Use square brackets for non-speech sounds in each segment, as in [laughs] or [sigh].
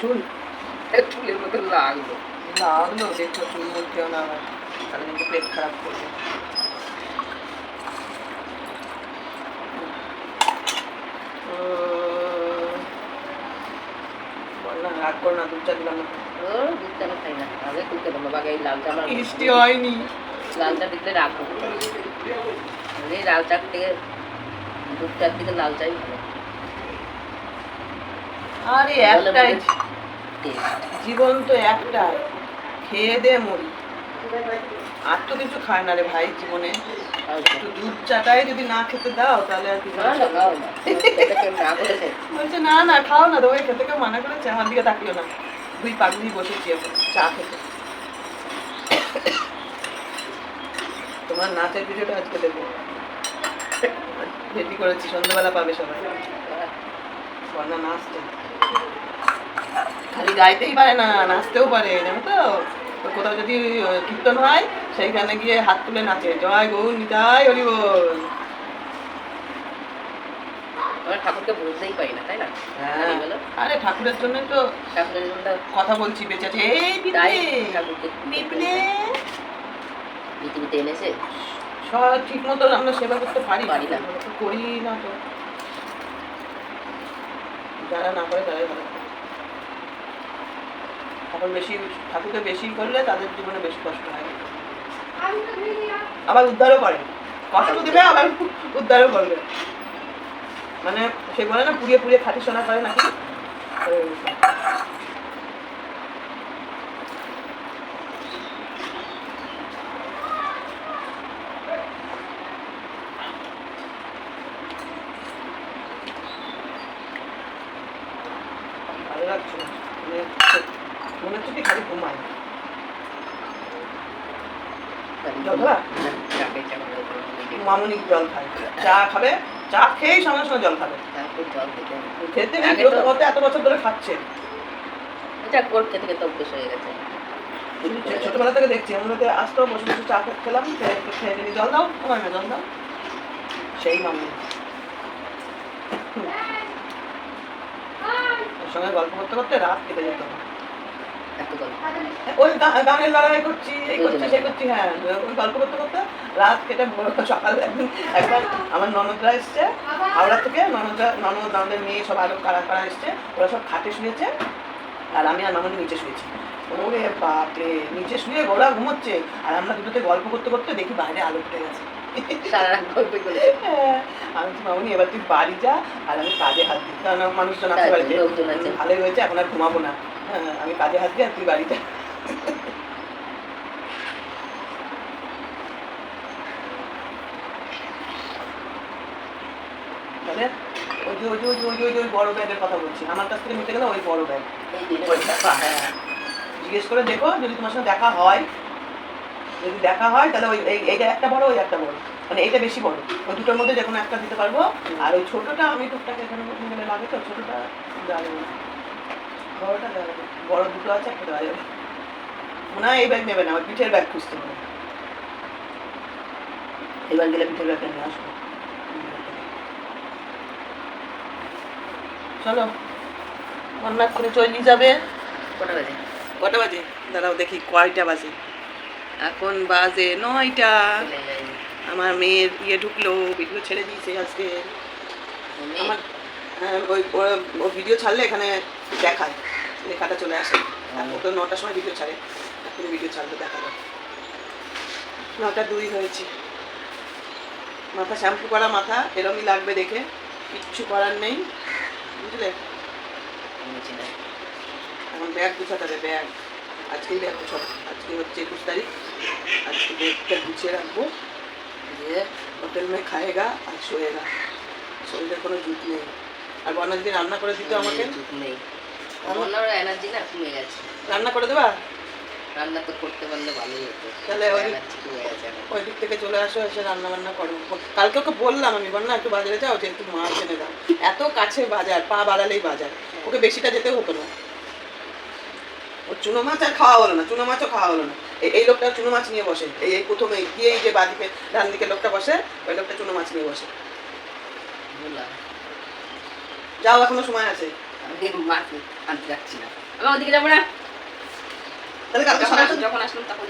চুল। চুলের মতো লাগল। লাগল দেখো চুল মুল না আবার তাহলে কিন্তু পেট খারাপ করবে রাগ করো না দুধ চা দিলাম না। ও দুধ চা খাই না? আগে তুলতে পারব এই লাল চা আমার মিষ্টি হয়নি। লাল চা দিলে রাখব এই লাল চা থেকে দুধ চার দিকে লাল চাই ভালো। আরে একটাই। জীবন তো একটাই। খেয়ে দে মরি আর তো কিছু খায় না রে ভাই জীবনে। একটু দুধ চাটাই যদি না খেতে দাও তাহলে আর না বলেছে। না না খাও না তোমাকে খেতে কেউ মানা করেছে। আমার দিকে তাকিও না। দুই পাগলি বসেছি এখন চা খেতে। তোমার নাচের ভিডিওটা আজকে দেবো রেডি করেছি সন্ধ্যাবেলা পাবে সবাই। বন্যা নাচতে খালি গাইতেই পারে না নাচতেও পারে জানো তো? কোথাও যদি কীর্তন হয় সেইখানে গিয়ে হাত তুলে নাচে। জয় গৌর নিতাই হরি বল ঠাকুরকে বলতেই পারি না তাই না? হ্যাঁ। আরে ঠাকুরের জন্য তো ঠাকুরের জন্য কথা বলছি বেঁচে আছে এই পৃথিবীতে এনেছে? সব ঠিক মতো আমরা সেবা করতে পারি পারি না। করি না তো। যারা না করে তারাই ভালো ঠাকুর বেশি ঠাকুরকে বেশি করলে তাদের জীবনে বেশি কষ্ট হয়। আবার উদ্ধারও করে। কষ্ট দিবে, আবার উদ্ধারও করবে। মানে সে বলে না, পুড়িয়ে পুড়িয়ে খাটি সোনা করে নাকি ওই রকম। ভালো লাগছে না মানে মনে হচ্ছে কি খালি ঘুমায় জল খাবা? চাপে চাপে মামুনি জল খায় চা খাবে চা খেয়েই সঙ্গে সঙ্গে জল খাবে। খেতে খেতে এত বছর ধরে খাচ্ছে? কোর খেতে খেতে অভ্যেস হয়ে গেছে। ছোটবেলা থেকে দেখছি আমরা তো আসতো বসে বসে চা খেলাম খেয়ে দিলি জল দাও আমার জল দাও। সেই মামুনি ওর সঙ্গে গল্প করতে করতে রাত কেটে যেত। এত ওই গানের লড়াই করছি এই করছি সেই করছি হ্যাঁ ওই গল্প করতে করতে রাত কেটে ভোর সকাল। একদিন একবার আমার ননদরা এসছে হাওড়া থেকে ননদরা ননদ ননদের মেয়ে সব আরও কারা কারা এসছে ওরা সব খাটে শুয়েছে আর আমি আর মামনি নিচে শুয়েছি। ওরে বাপরে নিচে শুয়ে গোড়া ঘুমোচ্ছে আর আমরা দুটোতে গল্প করতে করতে দেখি বাইরে আলো ফুটে গেছে। হ্যাঁ, আমি মামনি এবার তুই বাড়ি যা আর আমি কাজে হাত দিই। কারণ মানুষজন আছে বাড়িতে। ভালোই হয়েছে এখন আর ঘুমাবো না। হ্যাঁ, আমি কাজে হাত দিই আর তুই বাড়ি যা। তাহলে? ওই যে ওই যে ওই যে ওই যে ওই যে ওই বড় ব্যাগের কথা বলছি। আমার কাছ থেকে নিতে গেলে ওই বড় ব্যাগ। দেখা, হ্যাঁ জিজ্ঞেস করে দেখো যদি তোমার সঙ্গে দেখা হয় যদি দেখা হয় তাহলে ওই এই- এইটা একটা বড় ওই একটা বড়। মানে এইটা বেশি বড়। ওই দুটোর মধ্যে যে কোনো একটা দিতে পারব। আর ওই ছোটোটা আমি টুকটাক এখানে লাগে তো ছোটোটা দেওয়া যাবে না। বড়টা দেওয়া যাবে বড় দুটো আছে একটা দেওয়া যাবে মনে হয় এই ব্যাগ নেবে না ওই পিঠের ব্যাগ খুঁজতে হবে। এবার গেলে পিঠের ব্যাগটা নিয়ে আসব। চলো অন্য করে চলে যাবে। কটা বাজে? কটা বাজে? দাঁড়াও দেখি কয়টা বাজে? এখন বাজে নয়টা। আমার মেয়ের ইয়ে ঢুকলো ভিডিও ছেড়ে দিয়েছে আজকে। আমার হ্যাঁ, ওই ও ভিডিও ছাড়লে এখানে দেখায়। লেখাটা চলে আসে। ও। তো নটার সময় ভিডিও ছাড়ে। এখন ভিডিও ছাড়লে দেখা যায় নটা দুই হয়েছে। মাথা শ্যাম্পু করা মাথা এরমই লাগবে দেখে। কিচ্ছু করার নেই। বুঝলে? বুঝি না। এখন ব্যাগ গুছাতে হবে ব্যাগ। আজকেই ব্যাগ গুছাবো। আজকে হচ্ছে একুশ তারিখ। আজকে ব্যাগটা গুছিয়ে রাখব। দিয়ে হোটেল মে খায়েগা আর শোয়েগা। শরীরে কোনো জুত নেই। আর বর্ণা দিন রান্না করে দিত আমাকে? জুত নেই। রান্নার এনার্জি না কমে গেছে। রান্না করে দেবা? রান্না তো করতে পারলে ভালোই হতো। তাহলে ওই-। ওই দিক থেকে চলে আসো এসে রান্না বান্না করো। কালকে ওকে বললাম আমি বল না একটু বাজারে যাও যে একটু মাছ এনে দাও। এত কাছে বাজার পা বাড়ালেই বাজার। ওকে বেশিটা যেতে হতো না। ও চুনো মাছ আর খাওয়া হলো না চুনো মাছও খাওয়া হলো না। এই- লোকটা চুনো মাছ নিয়ে বসে। এই এই প্রথমে গিয়ে এই যে বাদিকে ডান দিকে লোকটা বসে ওই লোকটা চুনো মাছ নিয়ে বসে। বললাম যাও এখনও সময় আছে। মাছ আনতে যাচ্ছি না। আমি ওদিকে যাব না? তাহলে কালকে সকালে যখন আসলাম তখন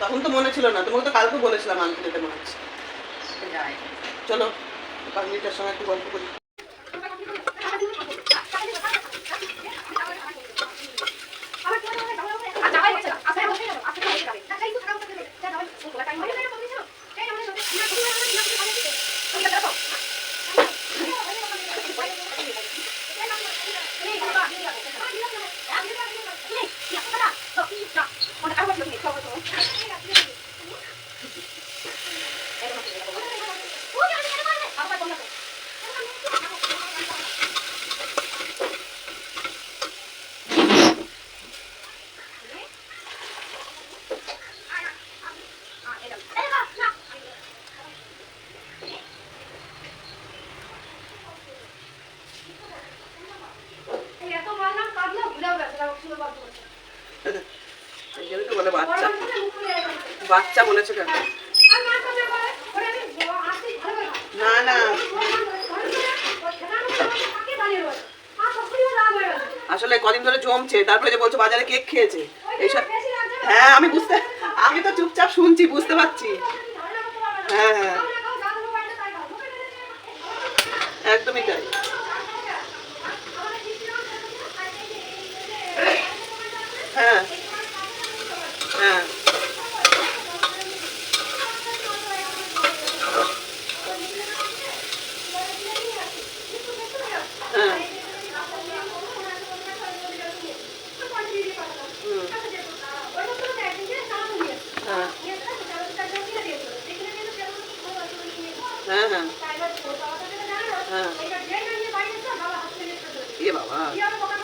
তখন তো মনে ছিল না তোমাকে তো কালকে বলেছিলাম আনতে যেতে মনে হচ্ছে। চলো মিনিটের সময় একটু গল্প করি। 你看我怎么 তারপরে যে বলছো বাজারে কেক খেয়েছে, এইসব হ্যাঁ আমি বুঝতে আমি তো চুপচাপ শুনছি, বুঝতে পারছি। হ্যাঁ হ্যাঁ। একদমই তাই। হ্যাঁ। হ্যাঁ। হ্যাঁ か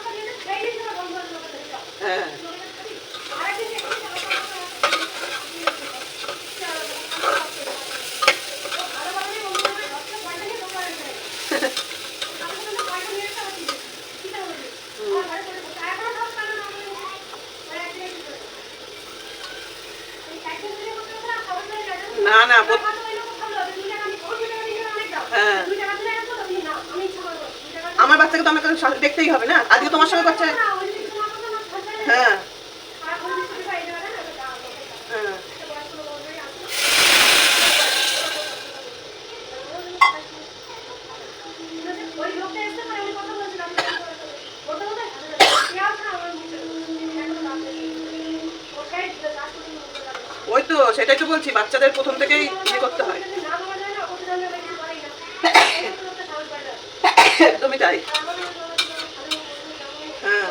একদমই তাই হ্যাঁ।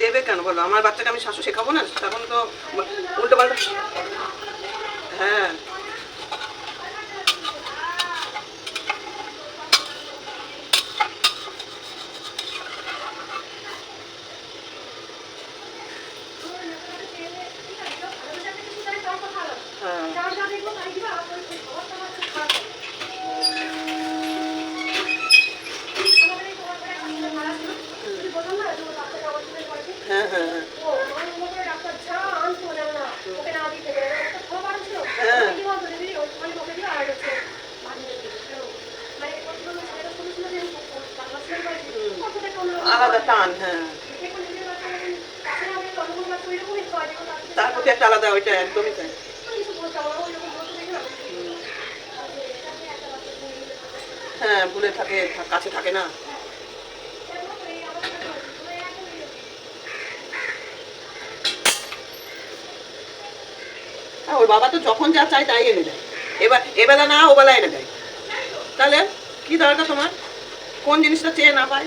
দেবে কেন বলো? আমার বাচ্চাকে আমি শাশু শেখাবো না? তখন তো উল্টো পাল্টা হ্যাঁ। আলাদা টান হ্যাঁ। তার প্রতি একটা আলাদা ওইটা একদমই তাই। হ্যাঁ ভুলে থাকে কাছে থাকে না। হ্যাঁ, ওর বাবা তো যখন যা চায় তাই এনে দেয়। এবার এবেলা না ও ওবেলা এনে দেয়। তাহলে কি দরকার তোমার? কোন জিনিসটা চেয়ে না পায়?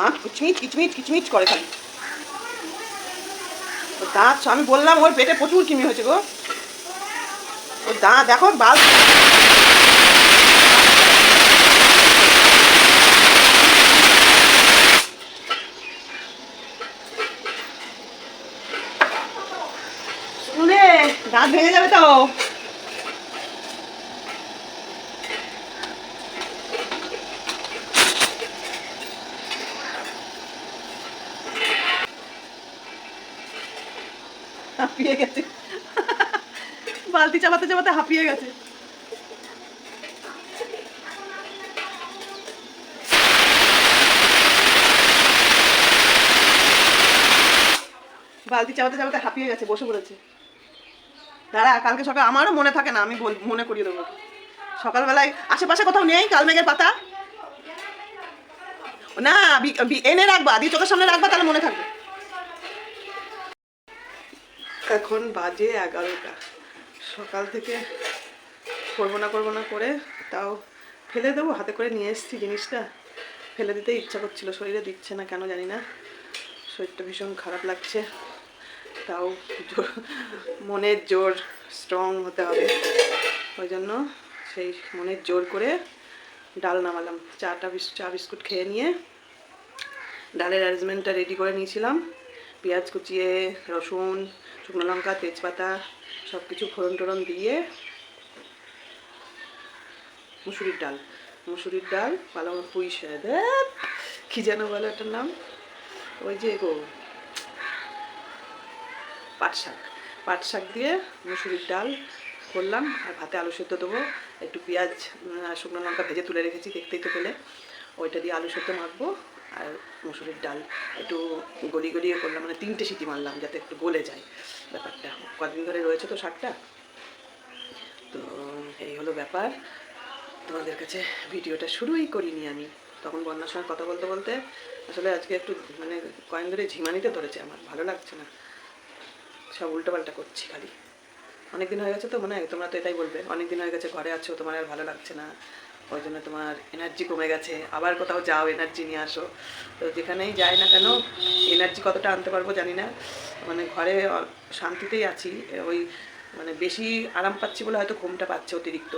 দাঁত কিচমিচ কিচমিচ কিচমিচ করে খালি। ওর দাঁত আমি বললাম, ওর পেটে প্রচুর কিমি হয়েছে গো। ওর দাঁত দেখো, বাল শুনে দাঁত ভেঙে যাবে তো হাঁপিয়ে গেছে বালতি চাপাতে হাঁপিয়ে গেছে। বালতি চাপাতে চাপাতে হাঁপিয়ে গেছে, বসে পড়েছে। দাঁড়া, কালকে সকাল আমারও মনে থাকে না, আমি মনে করিয়ে দেবো। সকালবেলায় আশেপাশে কোথাও নেই কালমেঘের পাতা? না এনে রাখবা দিয়ে চোখের সামনে রাখবা, তাহলে মনে থাকবে। এখন বাজে এগারোটা। সকাল থেকে করব না করব না করে তাও ফেলে দেবো, হাতে করে নিয়ে এসেছি জিনিসটা। ফেলে দিতে ইচ্ছা করছিল, শরীরে দিচ্ছে না কেন জানি না। শরীরটা ভীষণ খারাপ লাগছে। তাও মনের জোর স্ট্রং হতে হবে। ওই জন্য সেই মনের জোর করে ডাল নামালাম। চাটা চা বিস্কুট খেয়ে নিয়ে ডালের অ্যারেঞ্জমেন্টটা রেডি করে নিয়েছিলাম। পেঁয়াজ কুচিয়ে, রসুন, শুকনো লঙ্কা, তেজপাতা সব কিছু ফোড়ন টোড়ন দিয়ে মুসুরির ডাল। মুসুরির ডাল মতো পুঁই ধ্যাৎ, কি যেন বলে ওটার নাম? ওই যে গো পাট শাক। পাট শাক দিয়ে মুসুরির ডাল করলাম আর ভাতে আলু সেদ্ধ দেবো। একটু পেঁয়াজ শুকনো লঙ্কা ভেজে তুলে রেখেছি দেখতেই তো পেলে। ওইটা দিয়ে আলু সেদ্ধ মাখবো। আর মুসুরির ডাল একটু গলি গলিয়ে করলাম মানে তিনটে সিটি মারলাম যাতে একটু গলে যায় ব্যাপারটা। কদিন ধরে রয়েছে তো শাকটা তো এই হলো ব্যাপার। তোমাদের কাছে ভিডিওটা শুরুই করিনি আমি। তখন বন্যার সময় কথা বলতে বলতে আসলে আজকে একটু মানে কয়েন ধরে ঝিমানিতে ধরেছে আমার, ভালো লাগছে না। সব উল্টোপাল্টা করছি খালি। অনেক দিন হয়ে গেছে তো মনে হয়, তোমরা তো এটাই বলবে অনেক দিন হয়ে গেছে, ঘরে আছো, তোমার আর ভালো লাগছে না। ওই জন্য তোমার এনার্জি কমে গেছে। আবার কোথাও যাও এনার্জি নিয়ে আসো। তো যেখানেই যাই না কেন এনার্জি কতটা আনতে পারব জানি না। মানে ঘরে শান্তিতেই আছি। ওই মানে বেশি আরাম পাচ্ছি বলে হয়তো ঘুমটা পাচ্ছে অতিরিক্ত।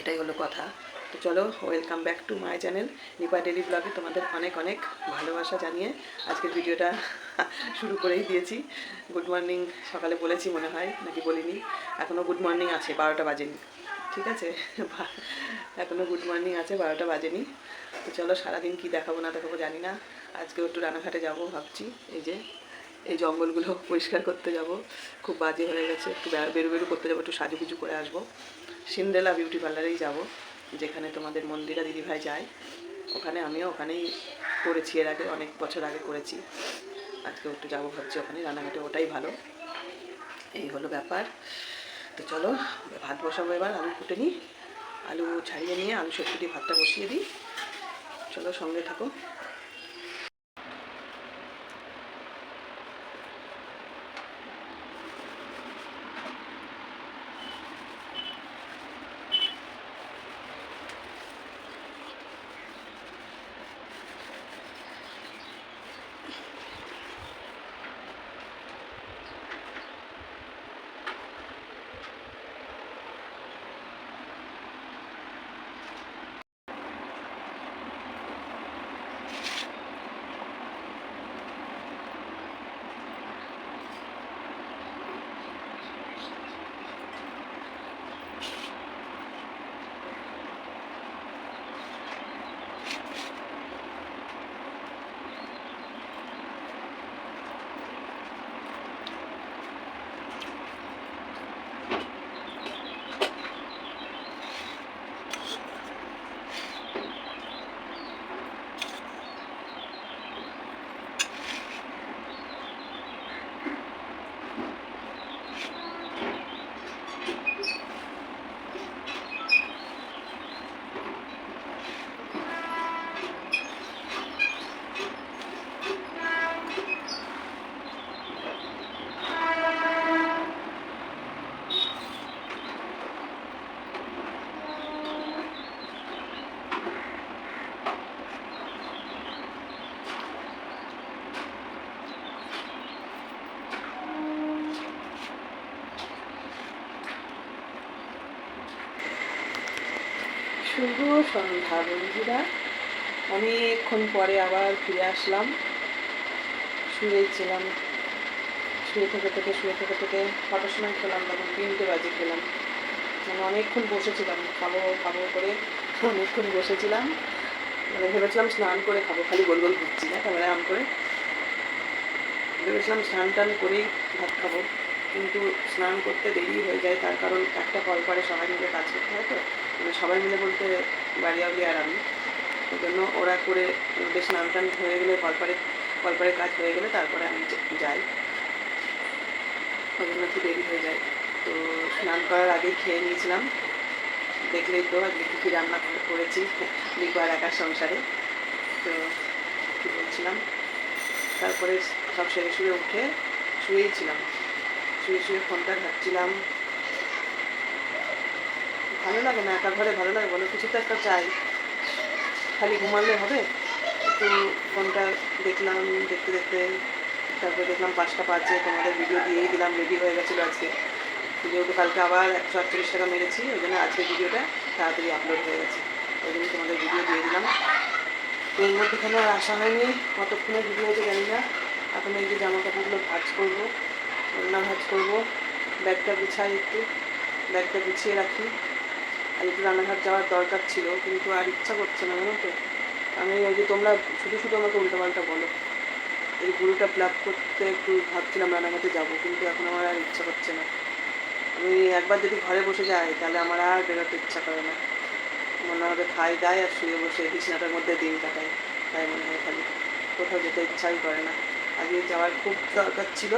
এটাই হলো কথা। তো চলো welcome back to my channel Nipa daily ব্লগে তোমাদের অনেক অনেক ভালোবাসা জানিয়ে আজকের ভিডিওটা [laughs] শুরু করেই দিয়েছি। গুড মর্নিং সকালে বলেছি মনে হয়, নাকি বলিনি। এখনও গুড মর্নিং আছে, বারোটা বাজেনি। ঠিক আছে? এখনও গুড মর্নিং আছে, বারোটা বাজেনি। তো চলো সারাদিন কি দেখাবো না দেখাবো জানি না। আজকে একটু রানাঘাটে যাব ভাবছি। এই যে, এই জঙ্গলগুলো [laughs] পরিষ্কার করতে যাব। খুব বাজে হয়ে গেছে। একটু বেরো, বেরু করতে যাব, একটু সাজুগুজু করে আসব। সিন্ডেলা বিউটি পার্লারেই যাব, যেখানে তোমাদের মন্দিরা দিদিভাই যায়। ওখানে আমিও ওখানেই করেছি, এর আগে অনেক বছর আগে করেছি। আজকে একটু যাব ভাবছি ওখানে রান্নাঘাটে ওটাই ভালো। এই হলো ব্যাপার। তো চলো, ভাত বসাবো এবার, আলু কুটে নিই। আলু ছাড়িয়ে নিয়ে, আলু সত্যি ভাতটা বসিয়ে দিই। চলো সঙ্গে থাকো। শুভ সন্ধ্যা বন্ধুরা। অনেকক্ষণ পরে আবার ফিরে আসলাম। শুয়েছিলাম শুয়ে থেকে থেকে, শুয়ে থেকে থেকে কটার সময় খেলাম, তখন তিনটে বাজে খেলাম। মানে অনেকক্ষণ বসেছিলাম, খাব খাব করে অনেকক্ষণ বসেছিলাম। মানে ভেবেছিলাম স্নান করে খাব, খালি গোল গোল ঘুরছি না ক্যামেরা অন করে। ভেবেছিলাম স্নান টান করেই ভাত খাব। কিন্তু স্নান করতে দেরি হয়ে যায়, তার কারণ একটা কল পারে সবাই মিলে কাজ করতে হয় তো। সবাই মিলে বলতে বাড়িয়াবলি আর আমি। ওই জন্য ওরা করে ওদের স্নান টান হয়ে গেলে কলপারে কলপারে কাজ হয়ে গেলে তারপরে আমি যাই। ওই জন্য একটু দেরি হয়ে যায়। তো স্নান করার আগেই খেয়ে নিয়েছিলাম। দেখলেই তো, আজকে কী কী রান্না করেছি লিখো আর একার সংসারে। তো কী বলছিলাম? তারপরে সব সেরে শুয়ে উঠে শুয়েই ছিলাম। শুয়ে শুয়ে ফোনটা ঘাটছিলাম। ভালো লাগে না, একা ঘরে ভালো লাগে, বলো কিছু তো একটা চাই। খালি ঘুমালে হবে? একটু ফোনটা দেখলাম, দেখতে দেখতে, তারপরে দেখলাম পাঁচটা পাঁচে তোমাদের ভিডিও দিয়েই দিলাম রেডি হয়ে গেছিল আজকে। যেহেতু কালকে আবার একশো আটচল্লিশ টাকা মেরেছি, ওই জন্য আজকে ভিডিওটা তাড়াতাড়ি আপলোড হয়ে গেছে। ওই জন্য তোমাদের ভিডিও দিয়ে দিলাম। তো এর মধ্যেখানে আর আসা হয়নি, কতক্ষণে ভিডিও হয়েছে জানি না। এখন এই যে জামা কাপড়গুলো ভাজ করব রান্না ভাজ করব, ব্যাগটা গুছাই একটু, ব্যাগটা গুছিয়ে রাখি। আর একটু রান্নাঘাট যাওয়ার দরকার ছিল, কিন্তু আর ইচ্ছা করছে না, জানো তো। আমি ওই যে তোমরা শুধু শুধু আমাকে উল্টোপাল্টা বলো। এই গুরুটা প্লাগ করতে একটু ভাবছিলাম রান্নাঘাটে যাব, কিন্তু এখন আমার আর ইচ্ছা করছে না। আমি একবার যদি ঘরে বসে যাই, তাহলে আমার আর বেরোতে ইচ্ছা করে না। মনে হবে খাই দায় আর শুয়ে বসে বিছানাটার মধ্যে দিন কাটাই, তাই মনে হয় খালি। কোথাও যেতে ইচ্ছাই করে না। আজকে যাওয়ার খুব দরকার ছিল,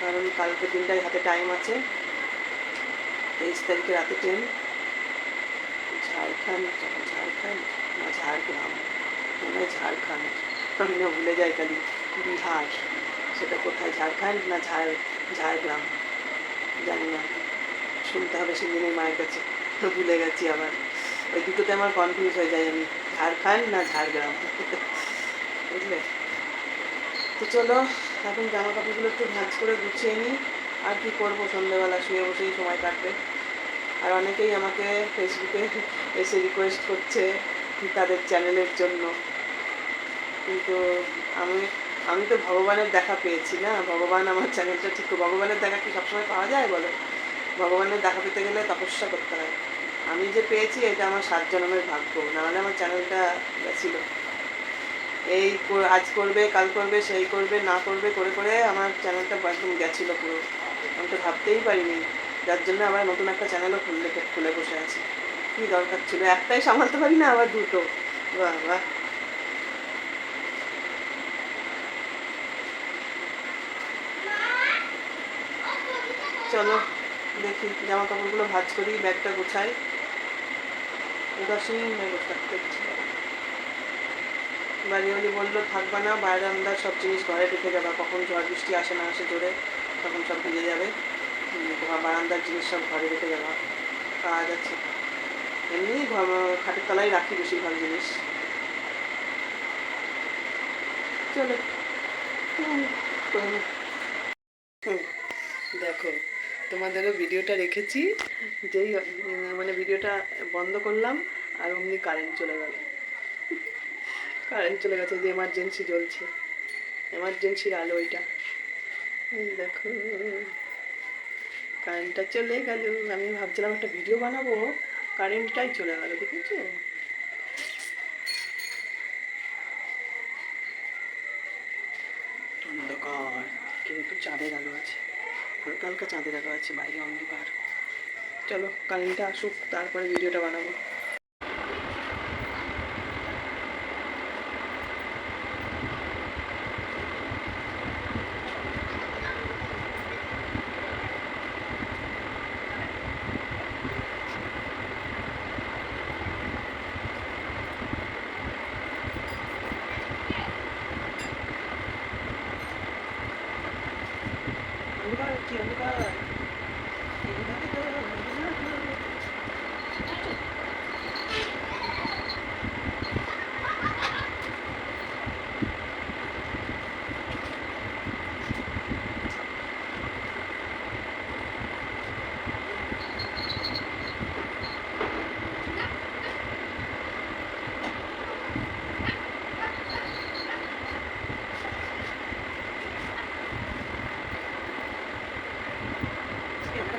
কারণ কালকে দিনটাই হাতে টাইম আছে। তেইশ তারিখে রাতে ট্রেন ঝাড়খণ্ড ঝাড়খণ্ড না ঝাড়গ্রাম মনে ঝাড়খণ্ড। আমি না ভুলে যাই খালি বিহার, সেটা কোথায়, ঝাড়খণ্ড না ঝাড়, ঝাড়গ্রাম? জানি না, শুনতে হবে সেদিনের মায়ের কাছে, ভুলে গেছি আবার। ওই দুটোতে আমার কনফিউজ হয়ে যায় আমি, ঝাড়খণ্ড না ঝাড়গ্রাম? [laughs] বুঝলে? তো চলো, এখন জামা কাপড়গুলো একটু ভাঁজ করে গুছিয়ে নিই, আর কি করব? সন্ধ্যেবেলা শুয়ে বসেই সময় কাটবে। আর অনেকেই আমাকে ফেসবুকে এসে রিকোয়েস্ট করছে তাদের চ্যানেলের জন্য। কিন্তু আমি আমি তো ভগবানের দেখা পেয়েছি না। ভগবান আমার চ্যানেলটা ঠিক ভগবানের দেখা কি সবসময় পাওয়া যায় বলো? ভগবানের দেখা পেতে গেলে তপস্যা করতে হয়। আমি যে পেয়েছি এটা আমার সাত জন্মের ভাগ্য, নাহলে আমার চ্যানেলটা ছিল। এই আজ করবে, কাল করবে, সেই করবে, না করবে, করে করে আমার চ্যানেলটা একদম গেছিল পুরো। আমি তো ভাবতেই পারিনি। যার জন্য আবার নতুন একটা চ্যানেলও খুললে, খুলে বসে আছি। কী দরকার ছিল? একটাই সামলাতে পারি না, আবার দুটো? বাহ চলো, দেখি জামা কাপড়গুলো ভাজ করি, ব্যাগটা গোছাই। উদাসীন হয়ে থাকতে করে। বাড়িওয়ালি বলল, থাকবা না বাইরে আমরা সব জিনিস ঘরে রেখে যাবা। কখন ঝড় বৃষ্টি আসে না আসে জোরে, তখন সব ভিজে যাবে। বারান্দার জিনিস সব ঘরে রেখে যাবা। কাজ আছে। এমনি খাটের তলায় রাখি বেশিরভাগ জিনিস। চলো। দেখো, তোমাদেরও ভিডিওটা রেখেছি, যেই মানে ভিডিওটা বন্ধ করলাম, আর অমনি কারেন্ট চলে গেল। কারেন্ট চলে গেছে, যে এমার্জেন্সি জ্বলছে। এমার্জেন্সির আলো ওইটা। দেখো কারেন্টটা চলে গেল। আমি ভাবছিলাম একটা ভিডিও বানাবো। কারেন্টটাই চলে গেল দেখেছ অন্ধকার, কিন্তু চাঁদের আলো আছে। হালকা হালকা চাঁদের আলো আছে, বাইরে অন্ধকার। চলো কারেন্টটা আসুক, তারপরে ভিডিওটা বানাবো অন্ধকার কি অন্ধকার এইভাবে তো অন্ধকার।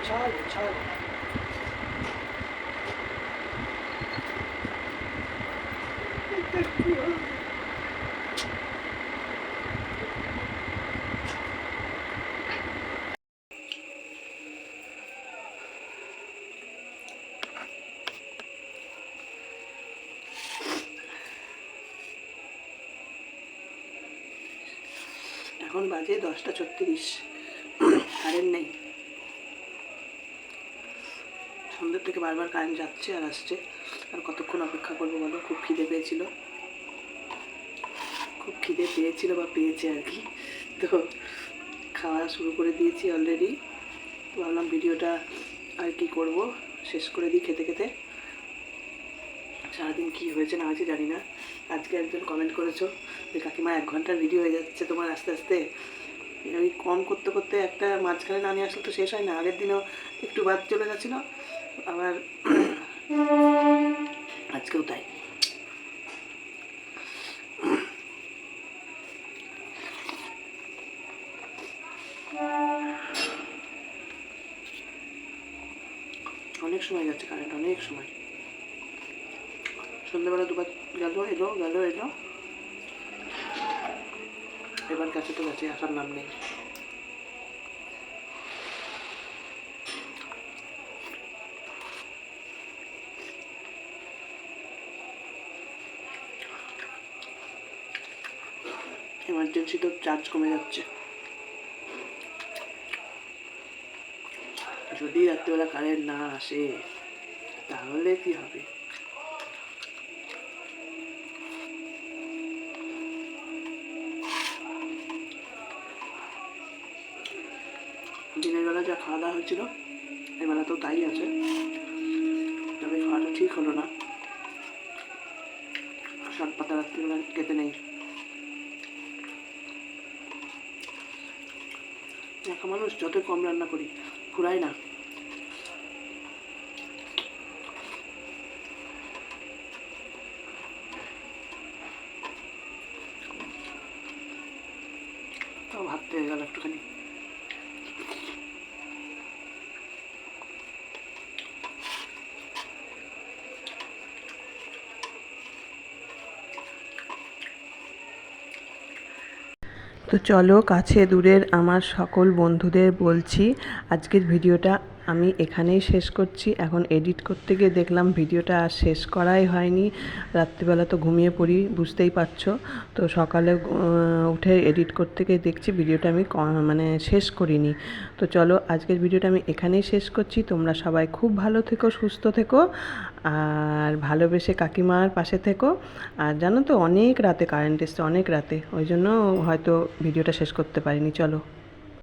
ছাড় ছাড় এখন বাজে দশটা ছত্রিশ। কারেন্ট নেই। থেকে বারবার কারেন্ট যাচ্ছে আর আসছে। আর কতক্ষণ অপেক্ষা করব বলো? খুব খিদে পেয়েছিল। খুব খিদে পেয়েছিল বা পেয়েছে আর কি। তো খাওয়া শুরু করে দিয়েছি অলরেডি ভাবলাম ভিডিওটা আর কি করব? শেষ করে দিই খেতে খেতে। সারাদিন কি হয়েছে না হয়েছে জানি না। আজকে একজন কমেন্ট করেছ যে, কাকিমা, এক ঘণ্টার ভিডিও হয়ে যাচ্ছে তোমার আস্তে আস্তে। ওই কম করতে করতে একটা মাঝখানে না নিয়ে আসলে তো শেষ হয় না। আগের দিনও একটু বাদ চলে গেছিল। আবার আজকেও তাই। অনেক সময় যাচ্ছে কারেন্ট অনেক সময়। সন্ধ্যাবেলা দুবার গেল, এলো গেল, এলো। এবার কাছে তো গেছে, আসার নাম নেই। এমার্জেন্সি তো চার্জ কমে যাচ্ছে। যদি রাত্রিবেলা কারেন্ট না আসে, তাহলে কি হবে? দিনের বেলা যা খাওয়া দাওয়া হয়েছিল, এবেলা তো তাই আছে। তবে খাওয়াটা ঠিক হলো না। শর্ট পাতা রাত্রিবেলা খেতে নেই। একা মানুষ যত কম রান্না করি ফুরায় না। তাও ভাবতে গেল একটুখানি। তো চলো কাছে দূরের আমার সকল বন্ধুদের বলছি আজকের ভিডিওটা আমি এখানেই শেষ করছি। এখন এডিট করতে গিয়ে দেখলাম ভিডিওটা আর শেষ করাই হয়নি। রাত্রিবেলা তো ঘুমিয়ে পড়ি, বুঝতেই পারছ। তো সকালে উঠে এডিট করতে গিয়ে দেখছি ভিডিওটা আমি মানে শেষ করিনি। তো চলো, আজকের ভিডিওটা আমি এখানেই শেষ করছি। তোমরা সবাই খুব ভালো থেকো, সুস্থ থেকো, আর ভালোবেসে কাকিমার পাশে থেকো। আর জানো তো, অনেক রাতে কারেন্ট এসছে, অনেক রাতে। ওই জন্য হয়তো ভিডিওটা শেষ করতে পারিনি। চলো।